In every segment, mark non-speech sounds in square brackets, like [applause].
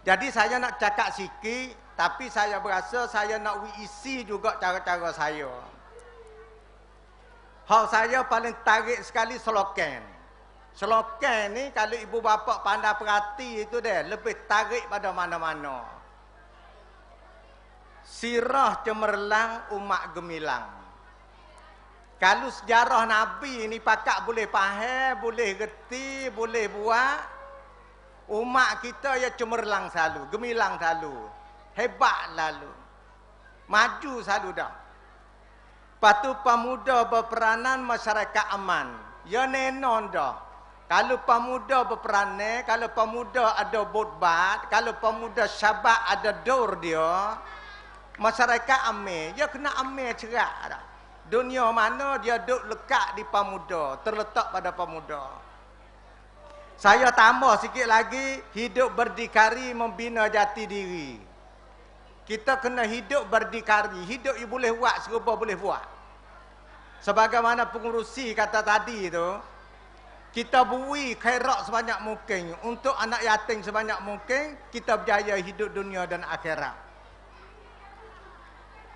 Jadi saya nak cakap sikit tapi saya berasa saya nak isi juga cara-cara saya. Hal saya paling tarik sekali slogan. Slogan ni kalau ibu bapa pandai perhati itu dia lebih tarik pada mana-mana. Sirah cemerlang umat gemilang. Kalau sejarah Nabi ni pakak boleh faham, boleh reti, boleh buat. Umat kita ya cemerlang selalu, gemilang selalu. Hebat lalu. Maju selalu dah. Patu pemuda berperanan masyarakat aman. Ya nenon dah. Kalau pemuda berperanan, kalau pemuda ada botbat, kalau pemuda syabat ada dor dia, masyarakat amir, dia kena amir cerak dah. Dunia mana dia duduk lekat di pemuda, terletak pada pemuda. Saya tambah sikit lagi, hidup berdikari membina jati diri. Kita kena hidup berdikari. Hidup you boleh buat, serba boleh buat. Sebagaimana pengurusi kata tadi tu, kita bui khairat sebanyak mungkin. Untuk anak yatim sebanyak mungkin, kita berjaya hidup dunia dan akhirat.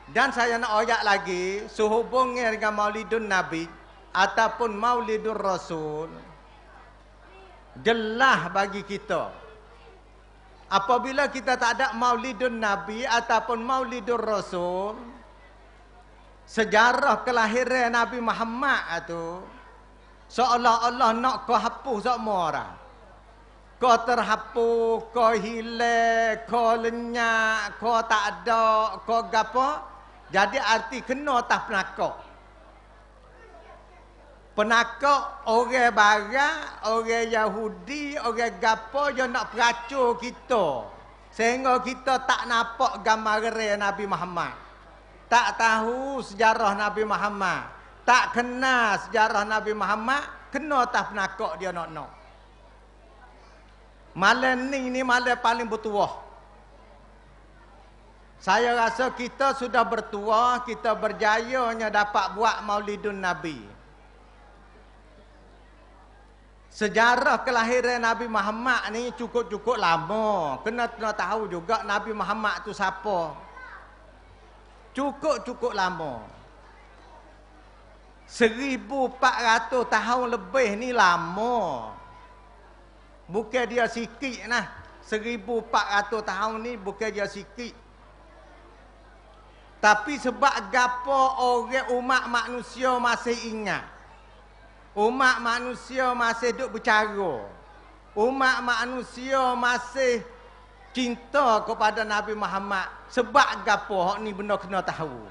Dan saya nak oyak lagi sehubungnya dengan Maulidun Nabi ataupun Maulidun Rasul jelas bagi kita. Apabila kita tak ada Maulidun Nabi ataupun Maulidun Rasul sejarah kelahiran Nabi Muhammad itu seolah-olah nak kau hapus semua orang. Kau terhapus, kau hilang, kau lenyap, kau tak ada, kau gapo? Jadi arti kena atas penakok. Penakok orang barat, orang Yahudi, orang gapo yang nak peracur kita. Sehingga kita tak nampak gambar Nabi Muhammad. Tak tahu sejarah Nabi Muhammad. Tak kenal sejarah Nabi Muhammad. Kena atas penakok dia nak-nak. Malam ni ni malam paling bertuah. Saya rasa kita sudah bertua, kita berjayanya dapat buat maulidun Nabi. Sejarah kelahiran Nabi Muhammad ni cukup-cukup lama. Kena kena tahu juga Nabi Muhammad tu siapa. Cukup-cukup lama. 1400 tahun lebih ni lama. Bukan dia sikit nah. 1400 tahun ni bukan dia sikit. Tapi sebab gapo orang umat manusia masih ingat. Umat manusia masih duk bercara. Umat manusia masih cinta kepada Nabi Muhammad. Sebab gapo hak ni benda kena tahu.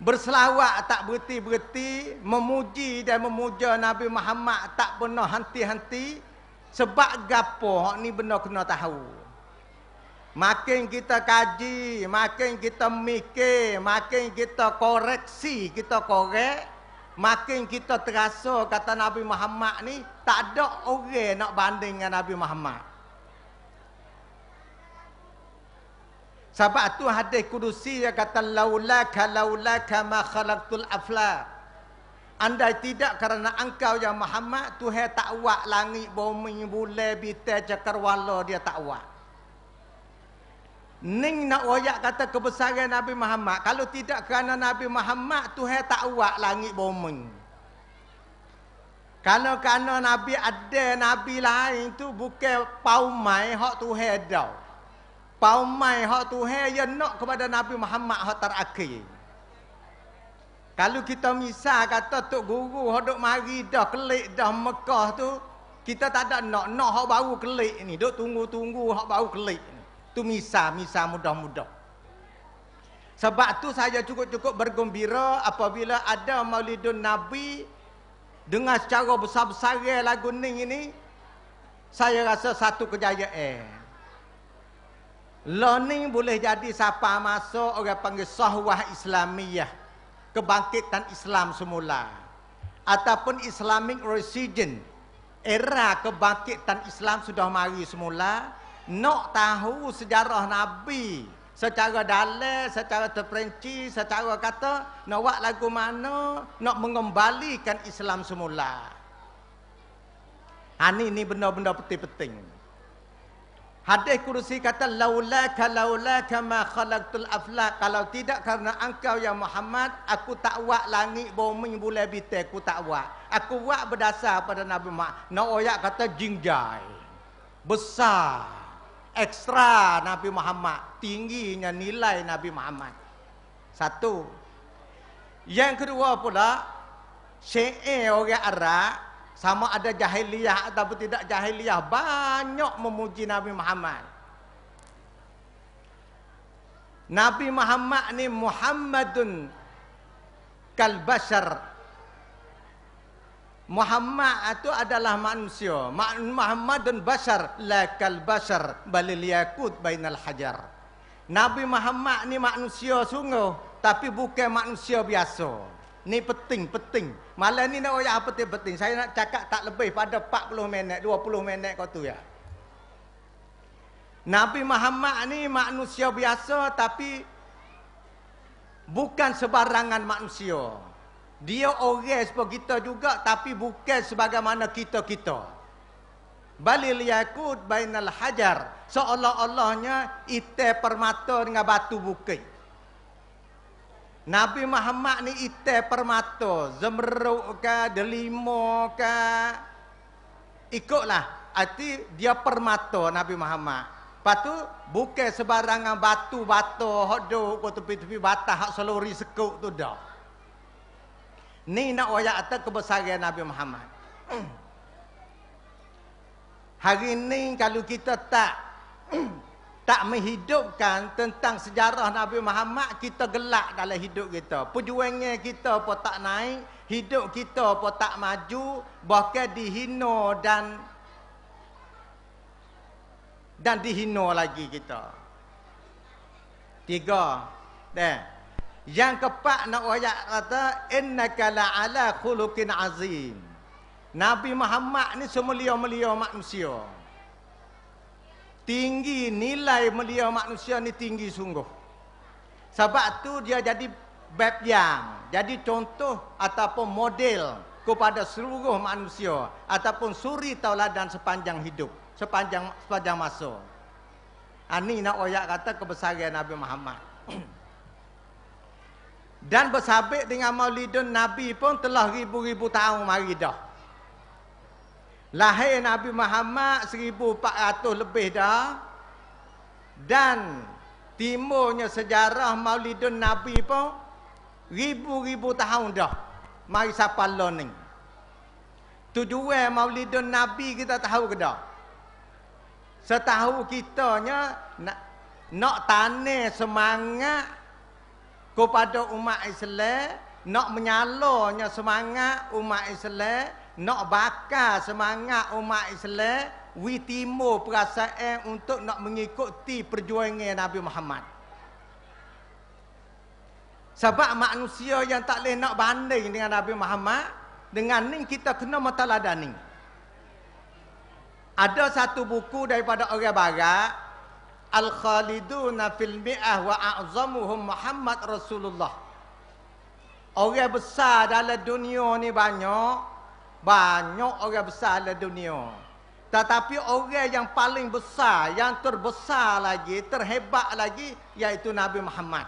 Berselawat tak berhenti-berhenti, memuji dan memuja Nabi Muhammad tak pernah henti-henti. Sebab gapo hak ni benda kena tahu. Makin kita kaji, makin kita mikir, makin kita koreksi, kita korek, makin kita terasa kata Nabi Muhammad ni tak ada orang nak banding dengan Nabi Muhammad. Sebab tu hadis kudusi yang kata laulaka laulaka ma khalaqtul afla. Andai tidak kerana engkau yang Muhammad Tuhan tak buat langit bumi bulan bintang cakrawala dia tak buat. Ning nak royak kata kebesaran Nabi Muhammad. Kalau tidak kerana Nabi Muhammad, Tuhan tak buat langit bumi. Kalau kerana Nabi ada Nabi lain tu bukan paumai hak Tuhan ada. Paumai hak Tuhan yang nak kepada Nabi Muhammad hak terakhir. Kalau kita misal kata Tok Guru hak duk mari dah kelik dah Mekah tu, kita tak ada nak nak hak baru kelik ni. Duk tunggu-tunggu hak baru kelik. Tu misa, misa mudah-mudah. Sebab tu saya cukup-cukup bergembira apabila ada maulidun Nabi dengan secara besar-besar lagu ni ini, saya rasa satu kejayaan. Learning boleh jadi siapa masuk orang panggil sahwah Islamiyah. Kebangkitan Islam semula. Ataupun Islamic Resurgence. Era kebangkitan Islam sudah mari semula nak tahu sejarah Nabi secara dalam, secara terperinci, secara kata nak buat lagu mana, nak mengembalikan Islam semula. Ha ni benda-benda penting-penting. Hadis kursi kata laulaka laulaka ma khalaqtul aflaq kalau tidak karena engkau ya Muhammad aku tak buat langit bumi bulan bintang aku tak buat. Aku buat berdasar pada Nabi Muhammad. Nak oyak kata jingjai. Besar. Ekstra Nabi Muhammad. Tingginya nilai Nabi Muhammad. Satu. Yang kedua pula syair orang Arab sama ada jahiliyah ataupun tidak jahiliyah banyak memuji Nabi Muhammad. Nabi Muhammad ni Muhammadun kal bashar. Muhammad itu adalah manusia. Muhammadun bashar la kal bashar balil yakut bainal hajar. Nabi Muhammad ni manusia sungguh tapi bukan manusia biasa. Ni penting, penting. Malam ni nak oyak apa penting. Saya nak cakap tak lebih pada 40 minit, 20 minit kau tu ya. Nabi Muhammad ni manusia biasa tapi bukan sebarangan manusia. Dia orang seperti kita juga tapi bukan sebagaimana kita-kita. Balil yakut bainal hajar. Seolah-olahnya ite permata dengan batu bukit. Nabi Muhammad ni ite permata, zemeruk ke, delima ke. Ikutlah. Arti dia permata Nabi Muhammad. Lepas tu, bukan sebarangan batu-batu, hodok, ke tepi-tepi batah, hak seluri sekuk tu dah. Ni nak wayak atas kebesaran Nabi Muhammad. Hari ni kalau kita tak tak menghidupkan tentang sejarah Nabi Muhammad kita gelak dalam hidup kita. Perjuangan kita pun tak naik hidup kita pun tak maju bahkan dihina dan dan dihina lagi kita. Tiga. Dah yang keempat nak ayat kata innaka la'ala khuluqin azim Nabi Muhammad ni semulia-mulia manusia tinggi nilai mulia manusia ni tinggi sungguh. Sebab tu dia jadi bab yang, jadi contoh ataupun model kepada seluruh manusia ataupun suri tauladan sepanjang hidup, sepanjang sepanjang masa. Ani nak oyak kata kebesaran Nabi Muhammad. [clears throat] Dan bersabit dengan maulidun Nabi pun telah ribu-ribu tahun mari dah. Lahir Nabi Muhammad 1400 lebih dah. Dan timurnya sejarah Maulidun Nabi pun ribu-ribu tahun dah. Mari siapa lo ni. Tujuan Maulidun Nabi kita tahu ke dah? Setahu kitanya nak nak tanya semangat kepada umat Islam, nak menyalurnya semangat umat Islam nak bakar semangat umat Islam wi perasaan untuk nak mengikuti perjuangan Nabi Muhammad. Sebab manusia yang tak boleh nak banding dengan Nabi Muhammad, dengan ni kita kena mataladani. Ada satu buku daripada orang barat, Al-Khaliduna fil Mi'ah wa a'zamuhum Muhammad Rasulullah. Orang besar dalam dunia ni banyak, banyak orang besar dalam dunia. Tetapi orang yang paling besar, yang terbesar lagi, terhebat lagi, iaitu Nabi Muhammad.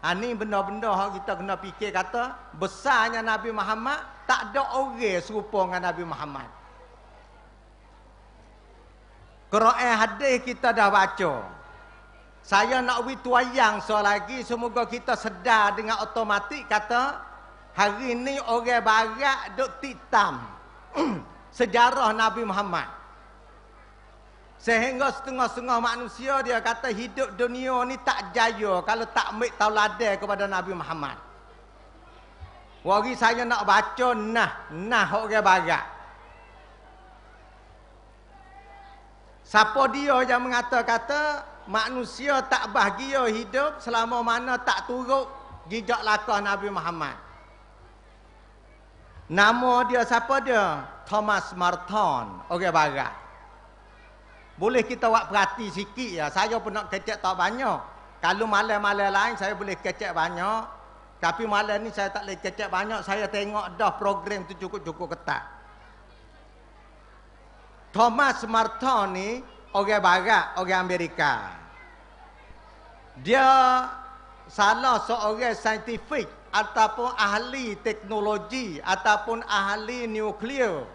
Ini ha, benda-benda yang kita kena fikir kata, besarnya Nabi Muhammad, tak ada orang serupa dengan Nabi Muhammad. Quran hadis kita dah baca. Saya nak beri tuayang soal lagi, semoga kita sedar dengan otomatik kata, Hari ni orang barat duk titam [clears throat] sejarah Nabi Muhammad. Sehingga setengah-setengah manusia dia kata hidup dunia ni tak jaya kalau tak ambil tauladan kepada Nabi Muhammad. Wari saya nak baca nah, nah orang barat. Siapa dia yang mengata-kata manusia tak bahagia hidup selama mana tak turut jejak lakah Nabi Muhammad. Nama dia siapa dia? Thomas Marton, orang barat. Boleh kita buat perhati sikit ya. Saya pun nak kecek tak banyak. Kalau malam-malam lain saya boleh kecek banyak. Tapi malam ni saya tak boleh kecek banyak. Saya tengok dah program tu cukup-cukup ketat. Thomas Marton ni orang barat, orang Amerika. Dia salah seorang saintifik ataupun ahli teknologi ataupun ahli nuklear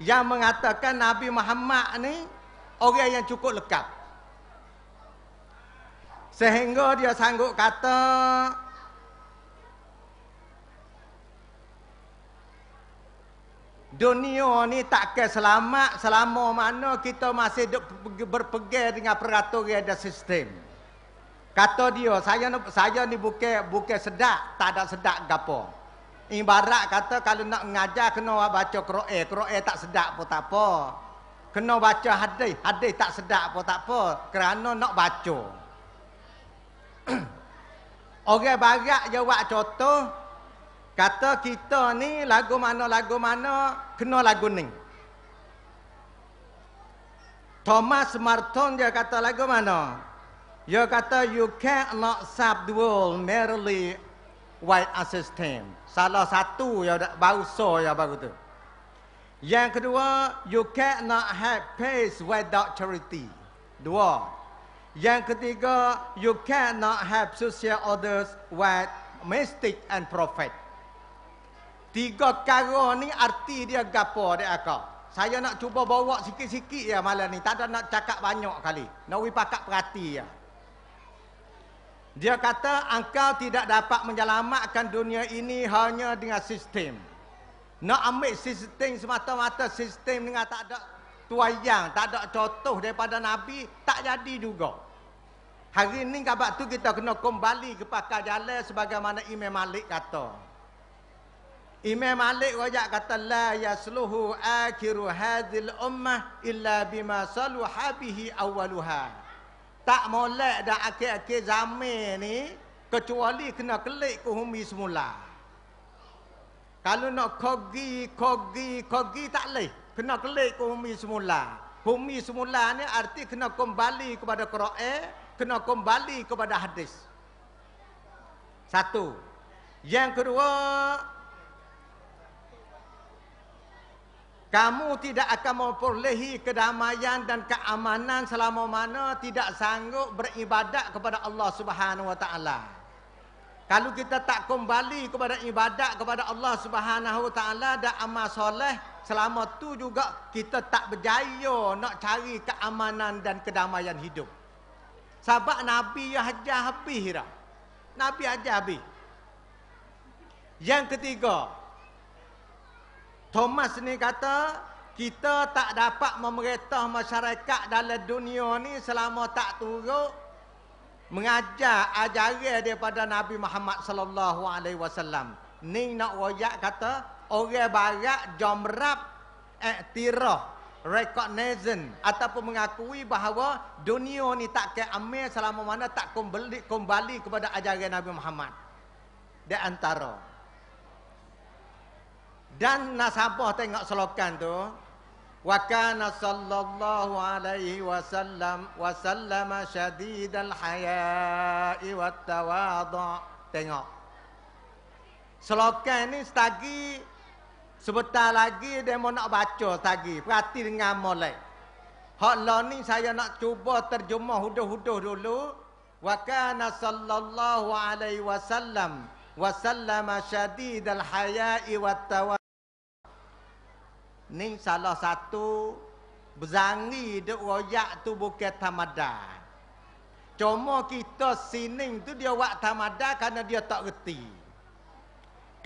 yang mengatakan Nabi Muhammad ni orang yang cukup lekat. Sehingga dia sanggup kata Dunia ni takkan selamat selama mana kita masih berpegang dengan peraturan dan sistem. Kata dia, saya saya ni bukan bukan sedak, tak ada sedak gapo. Ibarat kata kalau nak mengajar kena baca Quran, Quran tak sedak pun tak apa. Kena baca hadis, hadis tak sedak pun tak apa kerana nak baca. [clears throat] Orang barat jawab contoh kata kita ni lagu mana lagu mana kena lagu ni. Thomas Marton dia kata lagu mana? Dia kata you cannot sub the world merely white a system. Salah satu ya baru so ya baru tu. Yang kedua, you cannot have peace without charity. Dua. Yang ketiga, you cannot have social orders with mystic and prophet. Tiga kara ni arti dia gapo dia akak. Saya nak cuba bawa sikit-sikit ya malam ni. Tak ada nak cakap banyak kali. Nak we pakak perhati ya. Dia kata engkau tidak dapat menyelamatkan dunia ini hanya dengan sistem. Nak ambil sistem semata-mata sistem dengan tak ada tuayang, tak ada contoh daripada Nabi, tak jadi juga. Hari ini kabar tu kita kena kembali kepada jalan sebagaimana Imam Malik kata. Imam Malik wajak kata la yasluhu akhiru hadhil ummah illa bima saluha bihi awwaluha tak molek dah akhir-akhir zaman ni kecuali kena kelik ke humi semula. Kalau nak kogi, kogi, kogi tak leh. Kena kelik ke humi semula. Humi semula ni arti kena kembali kepada Quran, kena kembali kepada hadis. Satu. Yang kedua, Kamu tidak akan memperolehi kedamaian dan keamanan selama mana tidak sanggup beribadat kepada Allah Subhanahu wa taala. Kalau kita tak kembali kepada ibadat kepada Allah Subhanahu wa taala dan amal soleh, selama tu juga kita tak berjaya nak cari keamanan dan kedamaian hidup. Sebab Nabi yang ajar habis dah. Nabi ajar habis. Yang ketiga, Thomas ni kata kita tak dapat memerintah masyarakat dalam dunia ni selama tak turut mengajar ajaran daripada Nabi Muhammad sallallahu alaihi wasallam. Ni nak royak kata orang barat jomrap iktiraf recognition ataupun mengakui bahawa dunia ni tak ke amil selama mana tak kembali kembali kepada ajaran Nabi Muhammad. Di antara dan nasabah tengok selokan tu. Wa kana sallallahu alaihi wasallam wa sallama syadidal haya'i wat tawadhu. Tengok. Selokan ni setagi sebentar lagi mau nak baca setagi. Perhati dengan molek. Hak lah ni saya nak cuba terjemah huduh-huduh dulu. Wa kana sallallahu alaihi wasallam wa sallama syadidal haya'i wat tawadhu. Ni salah satu Berzangi dek royak tu bukan tamada Cuma kita sining tu dia buat tamada Kerana dia tak reti.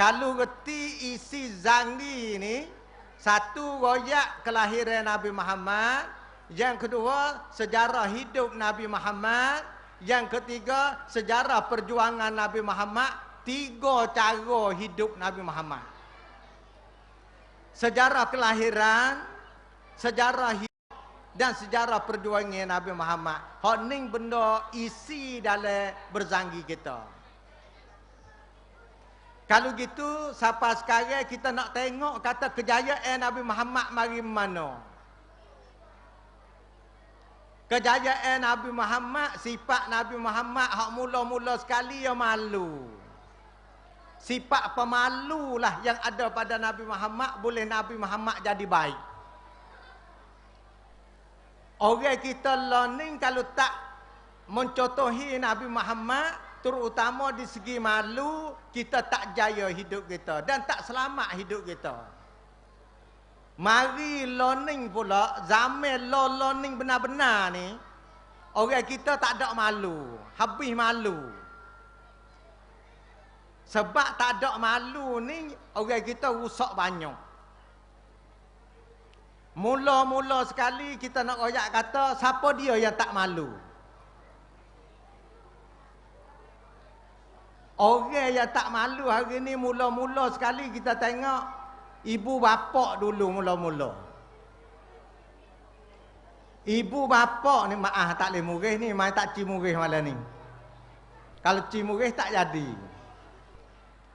Kalau reti isi zangi ni Satu royak kelahiran Nabi Muhammad Yang kedua sejarah hidup Nabi Muhammad Yang ketiga sejarah perjuangan Nabi Muhammad Tiga cara hidup Nabi Muhammad sejarah kelahiran, sejarah hidup dan sejarah perjuangan Nabi Muhammad. Hak ning benda isi dalam berzanggi kita. Kalau gitu, siapa sekarang kita nak tengok kata kejayaan Nabi Muhammad mari mana? Kejayaan Nabi Muhammad, sifat Nabi Muhammad hak mula-mula sekali yang malu. Sifat pemalu lah yang ada pada Nabi Muhammad boleh Nabi Muhammad jadi baik. Orang kita learning kalau tak mencontohi Nabi Muhammad terutama di segi malu kita tak jaya hidup kita dan tak selamat hidup kita. Mari learning pula zaman lo learning benar-benar ni orang kita tak ada malu, habis malu. Sebab tak ada malu ni orang kita rusak banyak. Mula-mula sekali kita nak royak kata siapa dia yang tak malu? Orang yang tak malu hari ni mula-mula sekali kita tengok ibu bapa dulu mula-mula. Ibu bapa ni maaf tak boleh murih ni, mai tak ci murih malam ni. Kalau ci murih tak jadi.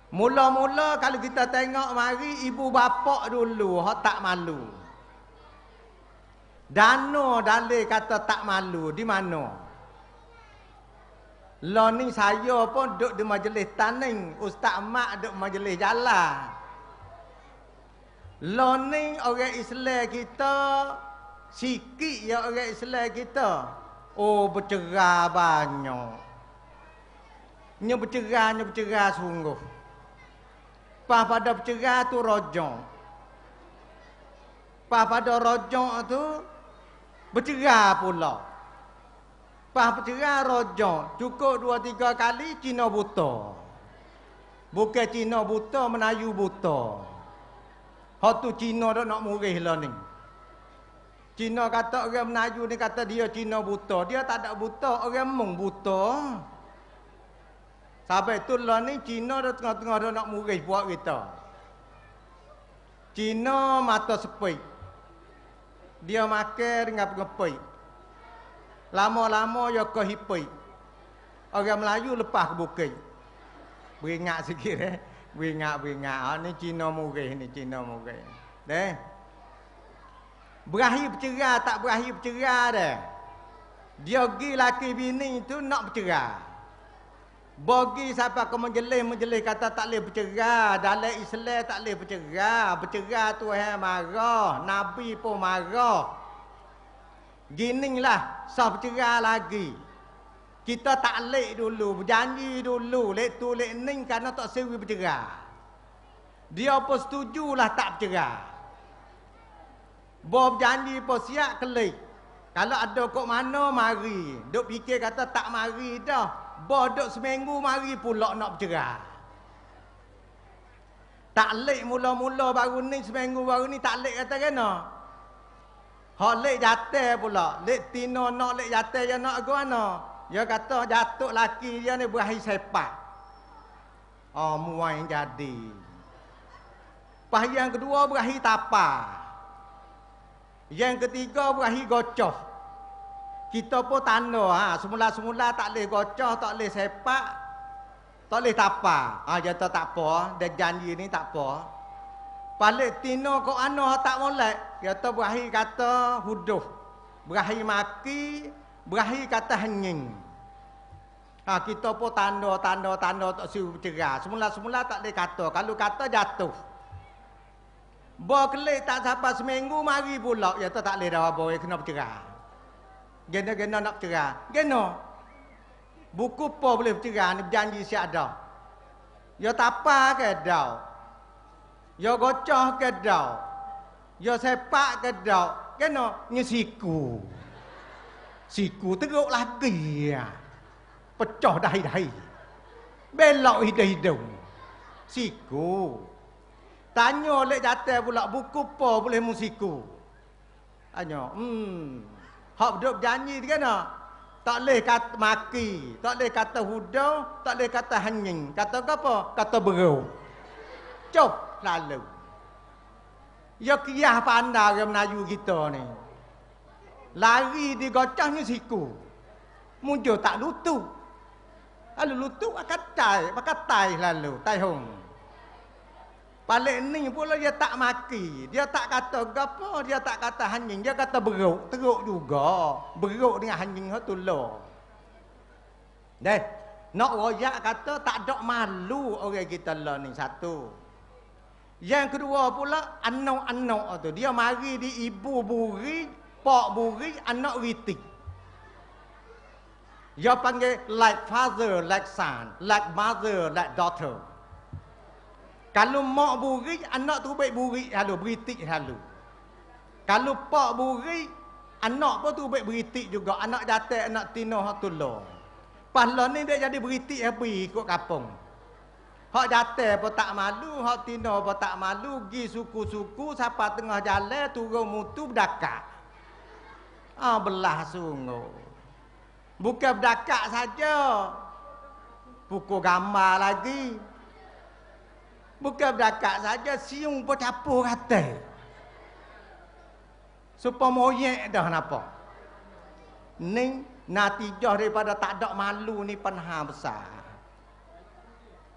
Mula-mula kalau kita tengok mari ibu bapa dulu hak tak malu. Dano dalil kata tak malu di mana? Ni saya pun duduk di majlis taning. Ustaz Mak duduk majlis jalan. Ni orang Islam kita. Sikit ya orang Islam kita. Oh bercerah banyak. Nya bercerah, nya bercerah sungguh. Pas pada bercerah tu rojong. Pas pada rojong tu bercerah pula. Lepas bercerai rojok. Cukup dua tiga kali Cina buta. Bukan Cina buta, Melayu buta. Hak tu Cina dah nak murih lah ni. Cina kata orang Melayu ni kata dia Cina buta. Dia tak ada buta, orang mung buta. Sampai tu lah ni Cina dah tengah-tengah dah nak murih buat kita. Cina mata sepik. Dia makan dengan pengepik. Lama-lama ya ke hipi. Orang Melayu lepas ke bukit. Beringat sikit eh. Beringat, beringat. Ha, ni Cina murih, ni Cina murih. Deh. Berakhir bercerai tak berakhir bercerai dah. Dia pergi laki bini tu nak bercerai. Bagi siapa ke menjelis-menjelis kata tak boleh bercerai. Dalam Islam tak boleh bercerai. Bercerai tu eh marah. Nabi pun marah. Ginilah sah bercerai lagi. Kita tak lek dulu, berjanji dulu, lek tu lek ning kerana tak sewi bercerai. Dia pun setujulah tak bercerai. Bo berjanji pun siap kelik. Kalau ada kok mana mari. Duk fikir kata tak mari dah. Bo duk seminggu mari pula nak bercerai. Tak lek mula-mula baru ni seminggu baru ni tak lek kata kena. Hak lek jatuh pula. Lek tino nak lek jatuh dia nak ke mana? Dia kata jatuh laki dia ni berakhir sepak. Oh, muai jadi. Pas yang kedua berakhir tapa. Yang ketiga berakhir gocoh. Kita pun tanda ha, semula-semula tak boleh gocoh, tak boleh sepak, tak boleh tapa. Ah ha, jatuh tak apa, dia janji ni tak apa. Balik tino kau ano tak molek. Kata berakhir kata huduh. Berakhir maki, berakhir kata henging. Ha, kita pun tanda, tanda, tanda tak siu bercerah. Semula-semula tak boleh kata. Kalau kata jatuh. Bawa kelik tak sampai seminggu, mari pula. Ya tak boleh dah bawa, kena bercerah. Gena-gena nak bercerah. Gena. Buku apa boleh bercerah, ni berjanji siap dah. Ya tak apa ke dah. Yo gocoh ke dau. Yo sepak ke dau. Kena ni siku. Siku teruk lagi ya. Pecah dahi-dahi. Belok hidung-hidung. Siku. Tanya oleh jatuh pula buku apa boleh musiku. Tanya, hmm. Hak duduk janji dia kena. Tak boleh kata maki, tak boleh kata hudau, tak boleh kata hanying. Kata apa? Kata berau. Cuk lalu. Ya kiyah pandai orang Melayu kita ni. Lari di gocah ni siku. Muncul tak lutu. Lalu lutu akan tai, akan tai lalu, tai hong. Balik ni pula dia tak maki. Dia tak kata gapo, dia tak kata hanying, dia kata beruk, teruk juga. Beruk dengan hanying tu lo. Deh, nak royak kata tak ada malu orang kita lah ni satu. Yang kedua pula anak-anak tu dia mari di ibu buri Pak buri anak ritik. Ya panggil like father, like son, like mother, like daughter. Kalau mak buri, anak tu baik buri halu, beritik halu. Kalau pak buri, anak pun tu baik beritik juga. Anak jatuh, anak tino, tu lo. Pas ni dia jadi beritik happy ikut kapung. Hak jatuh pun tak malu, hak tino pun tak malu, gi suku-suku, siapa tengah jalan, turun mutu berdakak. Ah, belah sungguh. Bukan berdakak saja. Pukul gambar lagi. Bukan berdakak saja, siung pun capur kata. Supaya moyek dah nampak. Ni natijah daripada tak ada malu ni penha besar.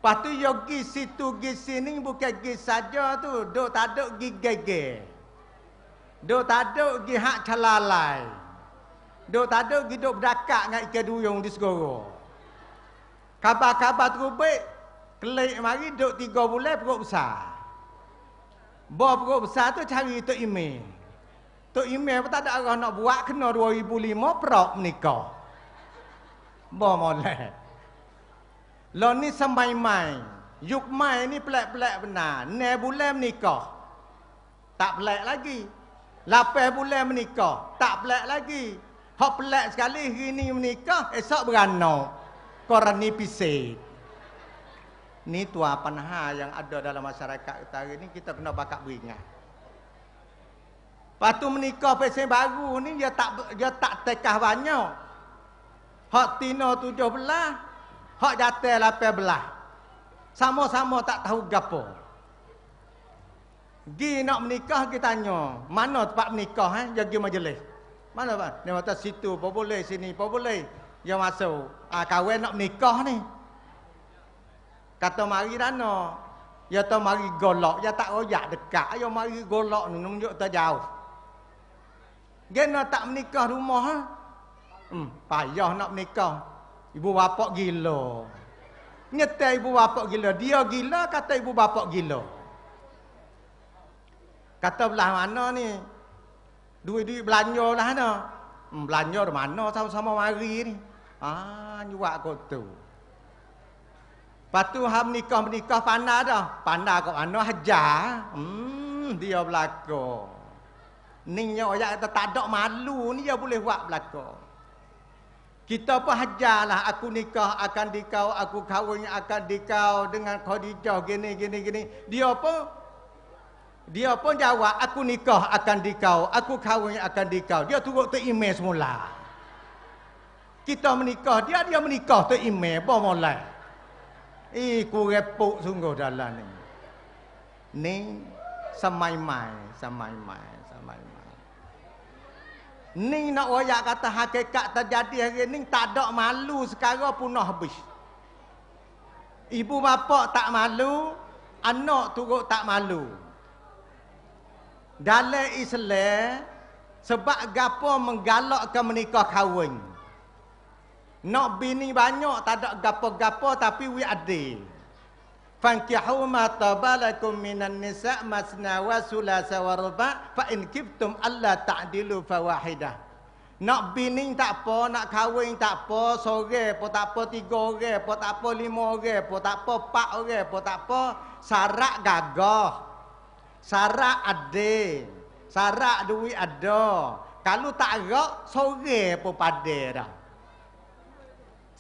Lepas tu yogi situ gi sini bukan gi saja tu. Duk tak ada gi gege. Duk tak ada gi hak calalai. Duk tak ada hidup berdakak dengan ikan duyung di segoro. Kabar-kabar terus baik. Kelik mari duk tiga bulan perut besar. Bawa perut besar tu cari Tok Ime. Tok Ime pun tak ada arah nak buat. Kena 2005 perok menikah. Bawa molek. Lo ni semai-mai. Yuk mai ni pelak-pelak benar. Ne bulan menikah. Tak pelak lagi. Lapan bulan menikah. Tak pelak lagi. Hak pelik sekali hari ni menikah, esok beranak. Korang ni pisik. Ni tua panha yang ada dalam masyarakat kita hari ni, kita kena bakat beringat. Lepas tu menikah pesen baru ni, dia tak dia tak tekah banyak. Hak tino tujuh belah, hak jatuh lapan belah. Sama-sama tak tahu gapo. Gi nak menikah kita tanya, mana tempat menikah eh? Jadi majlis. Mana bang? Dia kata situ apa boleh, sini apa boleh. Dia masuk. Ah kahwin nak nikah ni. Kata mari dana. Ya tu mari golok, ya tak royak dekat. Ya mari golok nunjuk tak jauh. Gena tak menikah rumah ha? Hmm, payah nak menikah. Ibu bapa gila. Nyetai ibu bapa gila. Dia gila kata ibu bapa gila. Kata belah mana ni? Duit-duit belanja lah mana? Hmm, belanja di mana sama-sama mari ni? Ah, nyuak tu. Patu ham nikah menikah pandai dah. Pandai kau mana hajar. Hmm, dia belaka. Ni nyo ya kata tak ada malu ni dia boleh buat belaka. Kita pun hajarlah aku nikah akan dikau, aku kahwin akan dikau dengan Khadijah gini gini gini. Dia pun dia pun jawab, aku nikah akan dikau, aku kahwin akan dikau. Dia turut tu email semula. Kita menikah, dia dia menikah tu email, apa mulai? Eh, ku repuk sungguh dalam ni. Ni, semai-mai, semai-mai, semai-mai. Ni nak wayak kata hakikat terjadi hari ni, tak ada malu sekarang punah habis. Ibu bapa tak malu, anak turut tak malu dalam Islam sebab gapo menggalakkan menikah kahwin. Nak bini banyak tak ada gapo-gapo tapi we adil. Fankihu ma tabalakum minan nisa' masna wa sulasa wa ruba' fa in kiftum alla ta'dilu fawahidah. Nak bini tak apa, nak kahwin tak apa, sore pun tak apa, tiga orang pun tak apa, lima orang pun tak apa, empat orang pun tak apa, syarat gagah. Sarak ada. Sarak duit ada. Kalau tak gerak, sore pun pada dah.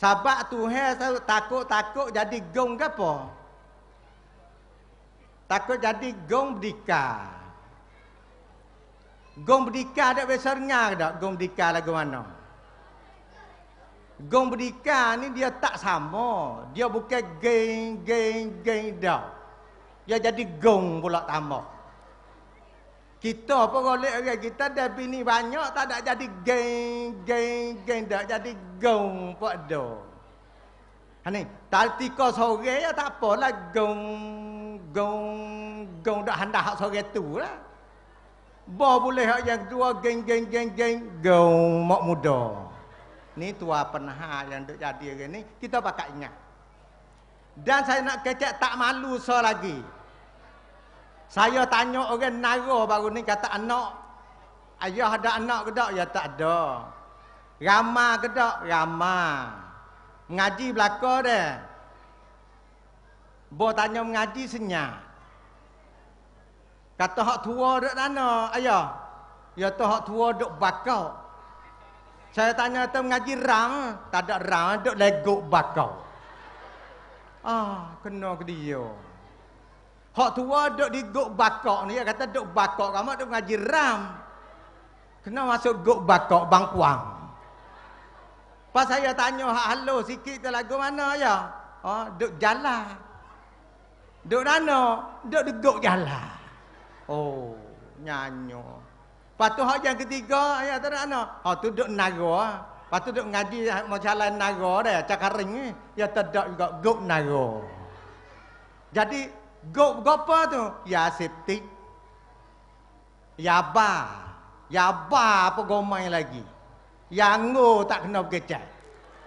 Sebab Tuhan takut-takut jadi gong ke apa? Takut jadi gong berdika. Gong berdika ada besar ngah tak? Gong berdika lagu mana? Gong berdika ni dia tak sama. Dia bukan geng, geng, geng dah. Dia jadi gong pula tambah. Kita apa golek orang kita dah bini banyak tak ada jadi geng geng geng dah jadi gong pak do. Hani taltika sore ya tak apalah gong gong gong dah hendak hak sore tu lah. Ba boleh hak yang dua geng geng geng geng gong mak muda. Ni tua penha yang duk jadi hari ni kita bakal ingat. Dan saya nak kecek tak malu so lagi. Saya tanya orang nara baru ni kata anak Ayah ada anak ke tak? Ya tak ada. Ramah ke tak? Ramah. Ngaji belaka dah. Bo tanya mengaji senyap. Kata hak tua duk mana? Ayah. Ya tu hak tua duk bakau. Saya tanya tu mengaji ram, tak ada ram, duk legok bakau. Ah, kena ke dia. Hak tua duk di gok bakau ni, dia kata duk bakau kamu duk mengaji ram. Kena masuk gok bakau bangkuang. Pas saya tanya hak halo sikit tu lagu mana ya? Oh, duk jalan. Duk mana? Duk di gok jalan. Oh, nyanyo. Lepas tu hak yang ketiga, ya tu mana? Oh, tu duk naga. Lepas tu duk ngaji jalan naga dah, cakaring ni. Ya tidak juga gok naga. Jadi, gok apa tu? Ya septik. Ya ba. Ya ba apa gomai lagi. Yang tak kena berkecai.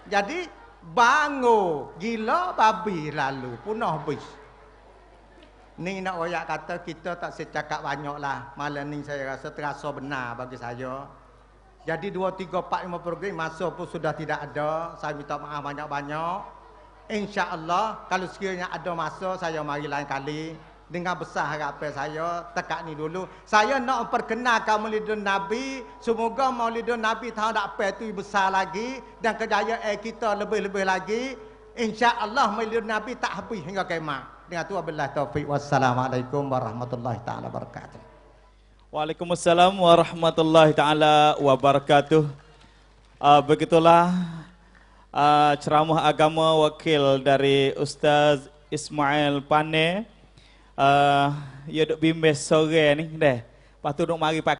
Jadi, bango gila babi lalu punah habis. Ni nak royak kata kita tak secakap banyak lah. Malam ni saya rasa terasa benar bagi saya. Jadi 2, 3, 4, 5 program masa pun sudah tidak ada. Saya minta maaf banyak-banyak. InsyaAllah kalau sekiranya ada masa saya mari lain kali. Dengan besar harapan saya tekak ni dulu. Saya nak memperkenalkan Maulidun Nabi. Semoga Maulidun Nabi tahun depan itu besar lagi. Dan kejayaan kita lebih-lebih lagi. InsyaAllah Maulidun Nabi tak habis hingga kiamat. Dengan tu wabillahi taufik. Wassalamualaikum warahmatullahi taala wabarakatuh. Waalaikumsalam warahmatullahi taala wabarakatuh. Uh, begitulah uh, ceramah agama wakil dari Ustaz Ismail Pane. Uh, ya duk bimbes sore ni deh. Lepas tu mari pakai